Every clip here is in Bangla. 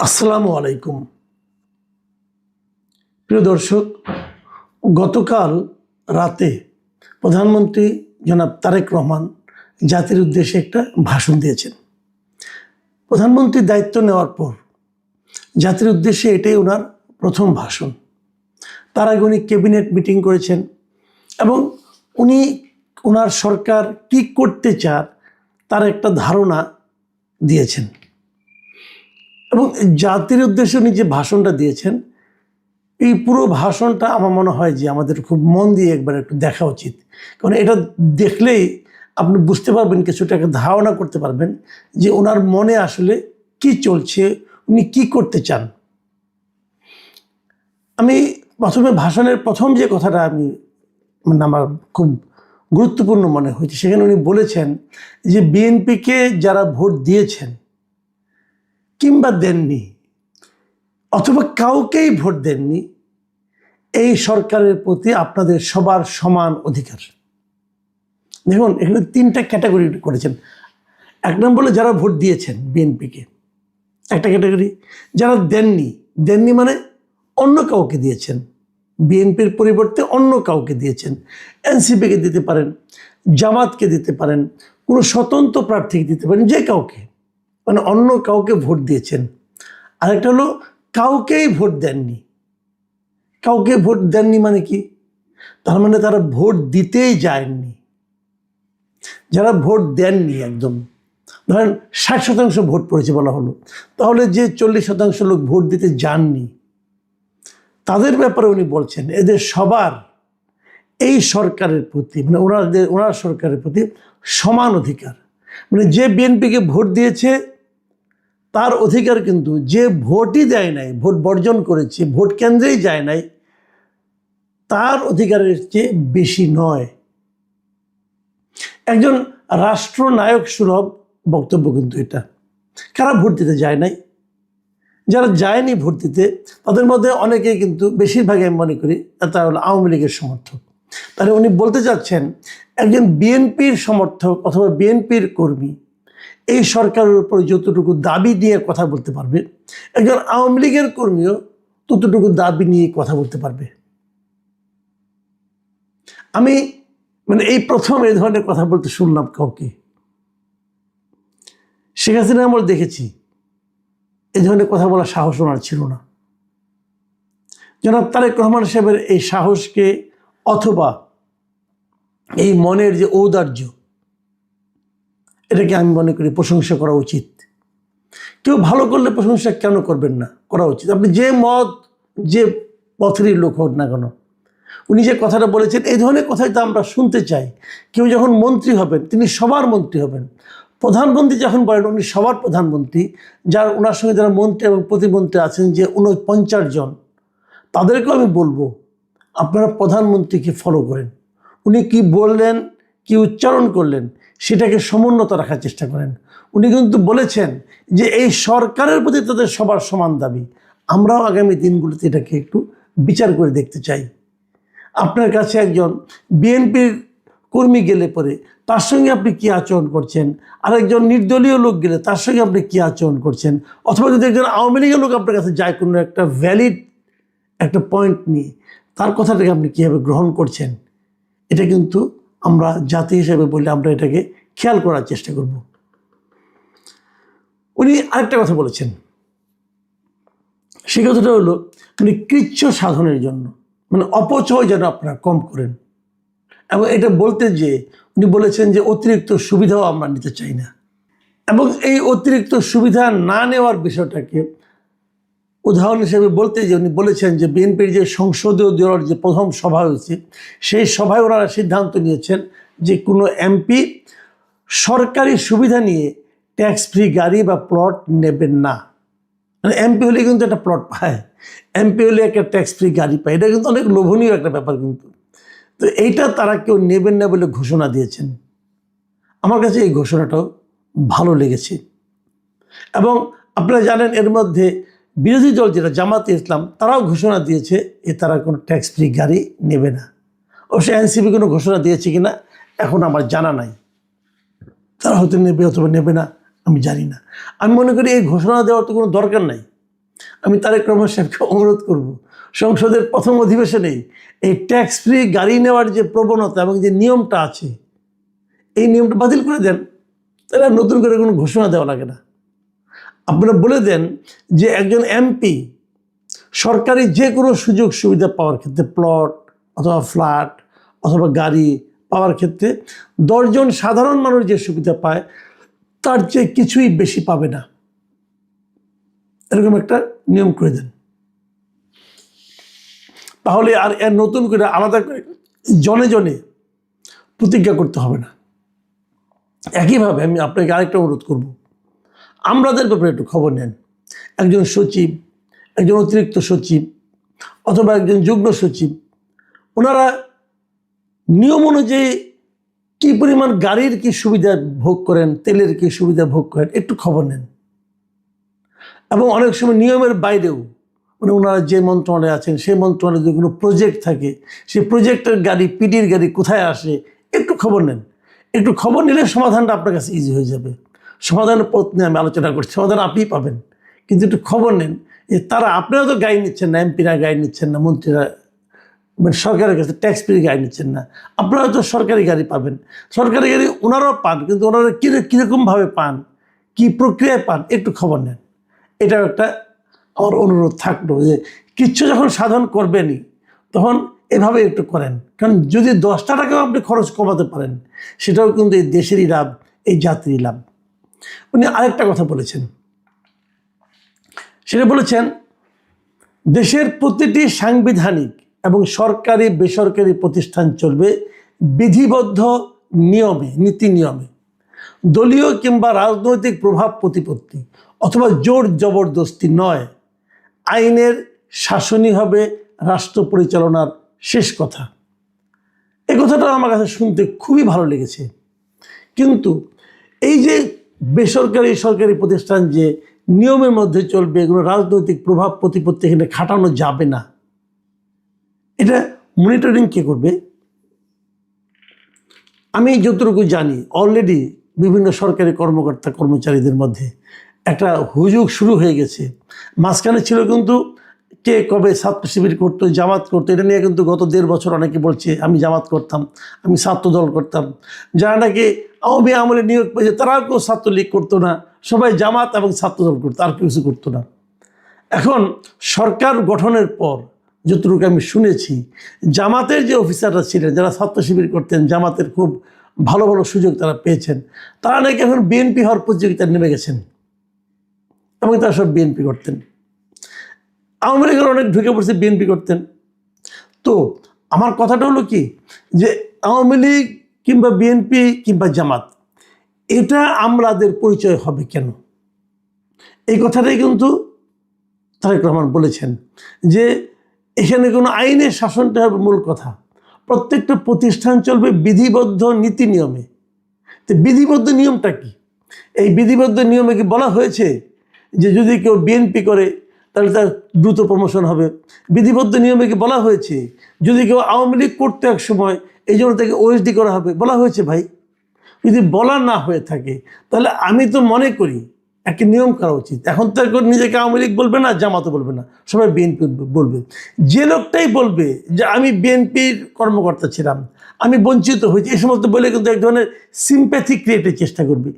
আসসালামু আলাইকুম। প্রিয় দর্শক, গতকাল রাতে প্রধানমন্ত্রী জনাব তারেক রহমান জাতির উদ্দেশ্যে একটা ভাষণ দিয়েছেন। প্রধানমন্ত্রী দায়িত্ব নেওয়ার পর জাতির উদ্দেশ্যে এটাই ওনার প্রথম ভাষণ। তার আগে উনি ক্যাবিনেট মিটিং করেছেন এবং উনি ওনার সরকার কি করতে চার তার একটা ধারণা দিয়েছেন। এবং জাতির উদ্দেশ্যে উনি যে ভাষণটা দিয়েছেন, এই পুরো ভাষণটা আমার মনে হয় যে আমাদের খুব মন দিয়ে একবার একটু দেখা উচিত। কারণ এটা দেখলেই আপনি বুঝতে পারবেন, কিছুটা একটা ধারণা করতে পারবেন যে ওনার মনে আসলে কি চলছে, উনি কি করতে চান। আমি প্রথমে ভাষণের প্রথম যে কথাটা আমি মানে আমার খুব গুরুত্বপূর্ণ মনে হয়েছে, সেখানে উনি বলেছেন যে বিএনপিকে যারা ভোট দিয়েছেন কিংবা দেননি, অথবা কাউকেই ভোট দেননি, এই সরকারের প্রতি আপনাদের সবার সমান অধিকার। দেখুন, এখানে তিনটা ক্যাটাগরি করেছেন। এক নম্বরে যারা ভোট দিয়েছেন বিএনপিকে, একটা ক্যাটাগরি যারা দেননি। দেননি মানে অন্য কাউকে দিয়েছেন। বিএনপির পরিবর্তে অন্য কাউকে দিয়েছেন। এনসিপিকে দিতে পারেন, জামাতকে দিতে পারেন, কোনো স্বতন্ত্র প্রার্থীকে দিতে পারেন, যে কাউকে। মানে অন্য কাউকে ভোট দিয়েছেন। আরেকটা হলো, কাউকেই ভোট দেননি। কাউকে ভোট দেননি মানে কি? তার মানে তারা ভোট দিতেই যায়নি। যারা ভোট দেননি একদম। ধরেন, ষাট শতাংশ ভোট পড়েছে বলা হলো। তাহলে যে চল্লিশ শতাংশ লোক ভোট দিতে যাননি, তাদের ব্যাপারে উনি বলছেন, এদের সবার এই সরকারের প্রতি মানে ওনাদের, ওনার সরকারের প্রতি সমান অধিকার। মানে যে বিএনপিকে ভোট দিয়েছে তার অধিকার কিন্তু যে ভোটই দেয় নাই, ভোট বর্জন করেছে, ভোট কেন্দ্রেই যায় নাই, তার অধিকারের চেয়ে বেশি নয়। একজন রাষ্ট্রনায়ক সুলভ বক্তব্য কিন্তু এটা। কারা ভোট দিতে যায় নাই? যারা যায়নি ভোট দিতে, তাদের মধ্যে অনেকেই কিন্তু বেশিরভাগই আমি মনে করি তারা হলো আওয়ামী লীগের সমর্থক। তাহলে উনি বলতে চাচ্ছেন, একজন বিএনপির সমর্থক অথবা বিএনপির কর্মী এই সরকারের উপর যতটুকু দাবি নিয়ে কথা বলতে পারবে, একজন আওয়ামী লীগের কর্মীও ততটুকু দাবি নিয়ে কথা বলতে পারবে। আমি মানে এই প্রথম এই ধরনের কথা বলতে শুনলাম কাউকে। শেখ হাসিনা আমল দেখেছি। এই ধরনের কথা বলার সাহস ওনার ছিল না। জনাব তারেক রহমান সাহেবের এই সাহসকে অথবা এই মনের যে ঔদার্য এটাকে আমি মনে করি প্রশংসা করা উচিত। কেউ ভালো করলে প্রশংসা কেন করবেন না? করা উচিত। আপনি যে মত, যে পথেরই লোক হোক না কেন। উনি যে কথাটা বলেছেন, এই ধরনের কথাই তো আমরা শুনতে চাই। কেউ যখন মন্ত্রী হবেন, তিনি সবার মন্ত্রী হবেন। প্রধানমন্ত্রী যখন বলেন, উনি সবার প্রধানমন্ত্রী। যার, ওনার সঙ্গে যারা মন্ত্রী এবং প্রতিমন্ত্রী আছেন, যে উনপঞ্চাশ জন, তাদেরকেও আমি বলব, আপনারা প্রধানমন্ত্রীকে ফলো করেন। উনি কি বললেন, কি উচ্চারণ করলেন সেটাকে সমুন্নত রাখার চেষ্টা করেন। উনি কিন্তু বলেছেন যে এই সরকারের প্রতি তাদের সবার সমান দাবি। আমরাও আগামী দিনগুলোতে এটাকে একটু বিচার করে দেখতে চাই। আপনার কাছে একজন বিএনপির কর্মী গেলে পরে তার সঙ্গে আপনি কী আচরণ করছেন? আরেকজন নির্দলীয় লোক গেলে তার সঙ্গে আপনি কী আচরণ করছেন? অথবা যদি একজন আওয়ামী লীগের লোক আপনার কাছে যায় কোনো একটা ভ্যালিড একটা পয়েন্ট নিয়ে, তার কথাটাকে আপনি কীভাবে গ্রহণ করছেন? এটা কিন্তু আমরা জাতি হিসেবে বললে আমরা এটাকে খেয়াল করার চেষ্টা করব। উনি আরেকটা কথা বলেছেন। সে কথাটা হলো, উনি কৃচ্ছ সাধনের জন্য মানে অপচয় যেন আপনারা কম করেন। এবং এটা বলতে যে, উনি বলেছেন যে, অতিরিক্ত সুবিধাও আমরা নিতে চাই না। এবং এই অতিরিক্ত সুবিধা না নেওয়ার বিষয়টাকে উদাহরণ হিসেবে বলতে যে উনি বলেছেন যে বিএনপির যে সংসদীয় দলের যে প্রথম সভা হয়েছে, সেই সভায় ওনারা সিদ্ধান্ত নিয়েছেন যে কোনো এমপি সরকারি সুবিধা নিয়ে ট্যাক্স ফ্রি গাড়ি বা প্লট নেবেন না। মানে এমপি হলে কিন্তু একটা প্লট পায়, এমপি হলে একটা ট্যাক্স ফ্রি গাড়ি পায়। এটা কিন্তু অনেক লোভনীয় একটা ব্যাপার কিন্তু। তো এইটা তারা কেউ নেবেন না বলে ঘোষণা দিয়েছেন। আমার কাছে এই ঘোষণাটাও ভালো লেগেছে। এবং আপনারা জানেন এর মধ্যে বিরোধী দল যেটা জামাতে ইসলাম, তারাও ঘোষণা দিয়েছে এ তারা কোনো ট্যাক্স ফ্রি গাড়ি নেবে না। অবশ্য এনসিপি কোনো ঘোষণা দিয়েছে কি না এখন আমার জানা নাই। তারা হয়তো নেবে অথবা নেবে না, আমি জানি না। আমি মনে করি এই ঘোষণা দেওয়ার তো কোনো দরকার নাই। আমি তারেক রহমান সাহেবকে অনুরোধ করব, সংসদের প্রথম অধিবেশনেই এই ট্যাক্স ফ্রি গাড়ি নেওয়ার যে প্রবণতা এবং যে নিয়মটা আছে, এই নিয়মটা বাতিল করে দেন। তাহলে নতুন করে কোনো ঘোষণা দেওয়া লাগে না। আপনারা বলে দেন যে একজন এমপি সরকারি যে কোনো সুযোগ সুবিধা পাওয়ার ক্ষেত্রে প্লট অথবা ফ্ল্যাট অথবা গাড়ি পাওয়ার ক্ষেত্রে দশজন সাধারণ মানুষ যে সুবিধা পায়, তার চেয়ে কিছুই বেশি পাবে না। এরকম একটা নিয়ম করে দেন। তাহলে আর এর নতুন করে আলাদা করে জনে জনে প্রতিজ্ঞা করতে হবে না। একইভাবে আমি আপনাকে আরেকটা অনুরোধ করব। আমরাদের ব্যাপারে একটু খবর নেন। একজন সচিব, একজন অতিরিক্ত সচিব অথবা একজন যুগ্ম সচিব, ওনারা নিয়ম অনুযায়ী কী পরিমাণ গাড়ির কি সুবিধা ভোগ করেন, তেলের কি সুবিধা ভোগ করেন, একটু খবর নেন। এবং অনেক সময় নিয়মের বাইরেও মানে ওনারা যে মন্ত্রণালয়ে আছেন, সেই মন্ত্রণালয়ে যদি কোনো প্রজেক্ট থাকে, সেই প্রজেক্টের গাড়ি পিডির গাড়ি কোথায় আসে, একটু খবর নেন। একটু খবর নিলে সমাধানটা আপনার কাছে ইজি হয়ে যাবে। সমাধানের পথ নিয়ে আমি আলোচনা করছি, সমাধান আপনিই পাবেন। কিন্তু একটু খবর নেন, যে তারা আপনারা তো গাড়ি নিচ্ছেন না, এমপিরা গাড়ি নিচ্ছেন না, মন্ত্রীরা মানে সরকারের কাছে ট্যাক্স পেয়ে গাড়ি নিচ্ছেন না, আপনারা তো সরকারি গাড়ি পাবেন। সরকারি গাড়ি ওনারাও পান, কিন্তু ওনারা কী, কীরকমভাবে পান, কী প্রক্রিয়ায় পান, একটু খবর নেন। এটাও একটা আমার অনুরোধ থাকল যে, কিচ্ছু যখন সাধন করবেনই, তখন এভাবে একটু করেন। কারণ যদি দশটা টাকাও আপনি খরচ কমাতে পারেন, সেটাও কিন্তু এই দেশেরই লাভ, এই জাতিরই লাভ। উনি আরেকটা কথা বলেছেন। সেটা বলেছেন, দেশের প্রতিটি সাংবিধানিক এবং সরকারি, বেসরকারি প্রতিষ্ঠান চলবে বিধিবদ্ধ নিয়মে, নীতি নিয়মে। দলীয় কিংবা রাজনৈতিক প্রভাব প্রতিপত্তি অথবা জোর জবরদস্তি নয়। আইনের শাসনই হবে রাষ্ট্র পরিচালনার শেষ কথা। এই কথাটা আমার কাছে শুনতে খুবই ভালো লেগেছে। কিন্তু এই যে বেসরকারি সরকারি প্রতিষ্ঠান যে নিয়মের মধ্যে চলবে এগুলো রাজনৈতিক প্রভাব প্রতিপত্তি এখানে খাটানো যাবে না। এটা মনিটরিং কে করবে? আমি যতটুকু জানি অলরেডি বিভিন্ন সরকারি কর্মকর্তা কর্মচারীদের মধ্যে একটা হুজুগ শুরু হয়ে গেছে। মাঝখানে ছিল কিন্তু কে কবে ছাত্র শিবির করতো, জামাত করতো, এটা নিয়ে কিন্তু গত দেড় বছর অনেকে বলছে, আমি জামাত করতাম, আমি ছাত্র দল করতাম। যারা নাকি আওয়ামী আমলে নিয়োগ পেয়েছে, তারাও কেউ ছাত্রলীগ করতো না। সবাই জামাত এবং ছাত্র দল করতো, আর কিছু করতো না। এখন সরকার গঠনের পর, যতটুকু আমি শুনেছি, জামাতের যে অফিসাররা ছিলেন, যারা ছাত্র শিবির করতেন, জামাতের খুব ভালো ভালো সুযোগ তারা পেয়েছেন, তারা নাকি এখন বিএনপি হওয়ার প্রতিযোগিতায় নেমে গেছেন। এবং তারা সব বিএনপি করতেন। আওয়ামী লীগের অনেক ঢুকে পড়ছে, বিএনপি করতেন। তো আমার কথাটা হলো কি? যে আওয়ামী লীগ কিংবা বিএনপি কিংবা জামাত, এটা আমলাদের পরিচয় হবে কেন? এই কথাটাই কিন্তু তারেক রহমান বলেছেন যে এখানে কোনো আইনের শাসনটা হবে মূল কথা। প্রত্যেকটা প্রতিষ্ঠান চলবে বিধিবদ্ধ নীতি নিয়মে। তো বিধিবদ্ধ নিয়মটা কি? এই বিধিবদ্ধ নিয়মে কি বলা হয়েছে যে যদি কেউ বিএনপি করে তাহলে তার দ্রুত প্রমোশন হবে। বিধিবদ্ধ নিয়মে কি বলা হয়েছে? যদি কেউ আওয়ামী লীগ করতে এক সময়, এই জন্য তাকে ওএসডি করা হবে। বলা হয়েছে, ভাই, যদি বলা না হয়ে থাকে, তাহলে আমি তো মনে করি একটা নিয়ম করা উচিত। এখন তো এখন নিজেকে আওয়ামী লীগ বলবে না, জামাতও বলবে না, সবাই বিএনপি বলবে। যে লোকটাই বলবে যে, আমি বিএনপির কর্মকর্তা ছিলাম, আমি বঞ্চিত হয়েছি, এই সমস্ত বলে কিন্তু এক ধরনের সিম্প্যাথি ক্রিয়েটের চেষ্টা করবে।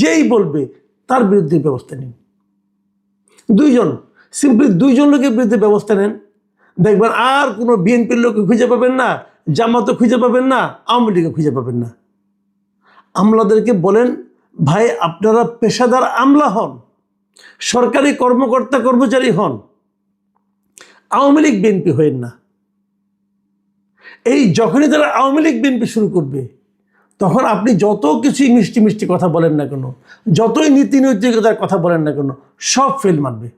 যেই বলবে, তার বিরুদ্ধে ব্যবস্থা নিন। দুইজন সিম্পলি দুইজন লোকের বিরুদ্ধে ব্যবস্থা নেন। দেখবেন আর কোনো বিএনপির লোককে খুঁজে পাবেন না, জামাতও খুঁজে পাবেন না, আওয়ামী লীগও খুঁজে পাবেন না। আমলাদেরকে বলেন, ভাই, আপনারা পেশাদার আমলা হন, সরকারি কর্মকর্তা কর্মচারী হন, আওয়ামী লীগ বিএনপি হয়েন না। এই যখনই তারা আওয়ামী লীগ বিএনপি শুরু করবে, তখন আপনি যত কিছুই মিষ্টি মিষ্টি কথা বলেন না কেন, যতই নীতি নৈতিকতার কথা বলেন না কেন, সব ফেল মারবে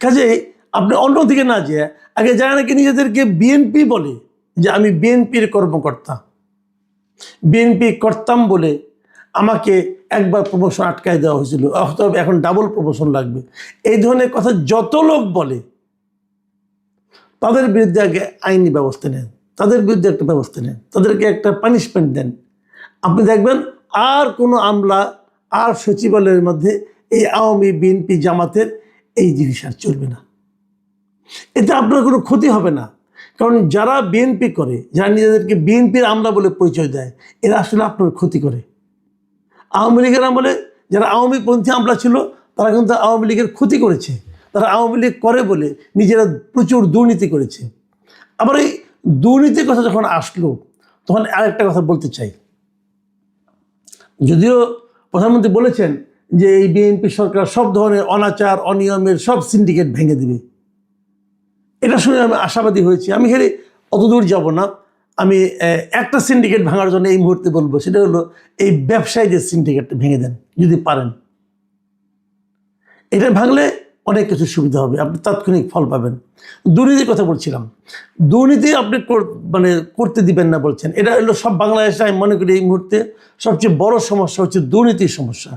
কাজে আপনি অন্যদিকে না যে আগে যারা নাকি নিজেদেরকে বিএনপি বলে যে আমি বিএনপির কর্মকর্তা। বিএনপি করতাম বলে আমাকে একবার প্রমোশন আটকায় দেওয়া হয়েছিল। অথবা এখন ডাবল প্রমোশন লাগবে। এই ধরনের কথা যত লোক বলে, তাদের বিরুদ্ধে আগে আইনি ব্যবস্থা নেন। তাদের বিরুদ্ধে একটা ব্যবস্থা নেন। তাদেরকে একটা পানিশমেন্ট দেন। আপনি দেখবেন আর কোনো আমলা, আর সচিবালয়ের মধ্যে এই আওয়ামী বিএনপি জামাতের এই জিনিস আর চলবে না। এতে আপনার কোনো ক্ষতি হবে না। কারণ যারা বিএনপি করে, যারা নিজেদেরকে বিএনপির আমলা বলে পরিচয় দেয়, এরা আসলে আপনার ক্ষতি করে। আওয়ামী লীগের আমলে যারা আওয়ামী পন্থী আমলা ছিল, তারা কিন্তু আওয়ামী লীগের ক্ষতি করেছে। তারা আওয়ামী লীগ করে বলে নিজেরা প্রচুর দুর্নীতি করেছে। আবার এই দুর্নীতির কথা যখন আসলো, তখন আরেকটা কথা বলতে চাই। যদিও প্রধানমন্ত্রী বলেছেন যে এই বিএনপি সরকার সব ধরনের অনাচার, অনিয়মের সব সিন্ডিকেট ভেঙে দেবে। এটা শুনে আমি আশাবাদী হয়েছি। আমি হেরে অত দূর যাব না। আমি একটা সিন্ডিকেট ভাঙার জন্য এই মুহূর্তে বলব, সেটা হলো এই ব্যবসায়ীদের সিন্ডিকেটটা ভেঙে দেন, যদি পারেন। এটা ভাঙলে অনেক কিছু সুবিধা হবে, আপনি তাৎক্ষণিক ফল পাবেন। দুর্নীতির কথা বলছিলাম। দুর্নীতি আপনি মানে করতে দিবেন না বলছেন। এটা হলো সব বাংলাদেশে আমি মনে করি এই মুহূর্তে সবচেয়ে বড় সমস্যা হচ্ছে দুর্নীতির সমস্যা।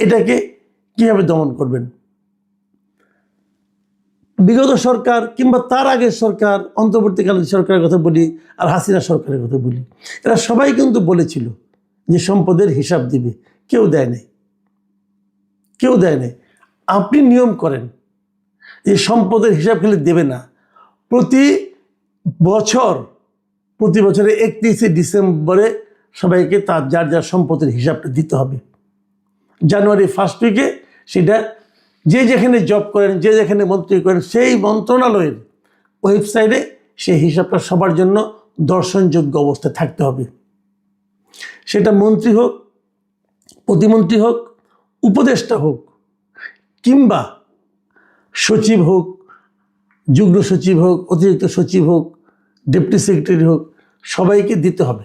এটাকে কীভাবে দমন করবেন? বিগত সরকার কিংবা তার আগের সরকার, অন্তর্বর্তীকালীন সরকারের কথা বলি আর হাসিনা সরকারের কথা বলি, এরা সবাই কিন্তু বলেছিল যে সম্পদের হিসাব দিবে। কেউ দেয় নাই। কেউ দেয় নাই। আপনি নিয়ম করেন যে সম্পদের হিসাব খেলে দেবে না। প্রতি বছর, প্রতি বছরে একত্রিশে ডিসেম্বরে সবাইকে তার যার যার সম্পদের হিসাবটা দিতে হবে। জানুয়ারি ফার্স্ট উইকে সেটা যে যেখানে জব করেন, যে যেখানে মন্ত্রী করেন, সেই মন্ত্রণালয়ের ওয়েবসাইটে সেই হিসাবটা সবার জন্য দর্শনযোগ্য অবস্থায় থাকতে হবে। সেটা মন্ত্রী হোক, প্রতিমন্ত্রী হোক, উপদেষ্টা হোক, কিংবা সচিব হোক, যুগ্ম সচিব হোক, অতিরিক্ত সচিব হোক ডেপুটি সেক্রেটারি হোক, সবাইকে দিতে হবে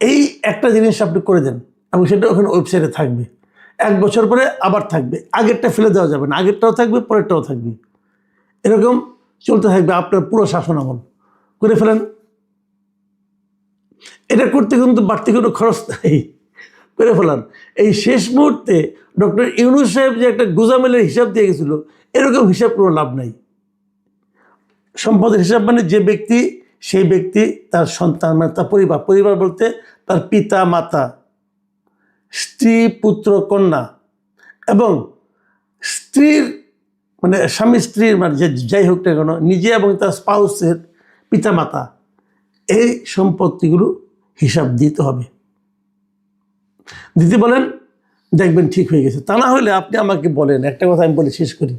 এই একটা জিনিস আপনি করে দেন এবং সেটা ওখানে ওয়েবসাইটে থাকবে। এক বছর পরে আবার থাকবে। আগেরটা ফেলে দেওয়া যাবে না। আগেরটাও থাকবে, পরেরটাও থাকবে। এরকম চলতে থাকবে আপনার পুরো শাসন আমল। করে ফেলেন। এটা করতে কিন্তু বাড়তি কোনো খরচ নেই। করে ফেলান। এই শেষ মুহূর্তে ডক্টর ইউনুস সাহেব যে একটা গুজামেলের হিসাব দিয়ে গেছিল, এরকম হিসাব কোনো লাভ নাই। সম্পদের হিসাব মানে যে ব্যক্তি সেই ব্যক্তি তার সন্তান মানে তার পরিবার। পরিবার বলতে তার পিতা, মাতা, স্ত্রী, পুত্র, কন্যা এবং স্ত্রীর মানে স্বামী, স্ত্রীর মানে যাই হোক না কেন, নিজে এবং তার স্পাউসের পিতামাতা এই সম্পত্তিগুলো হিসাব দিতে হবে। দিদি বলেন, দেখবেন ঠিক হয়ে গেছে। তা না হলে আপনি আমাকে বলেন। একটা কথা আমি বলে শেষ করি।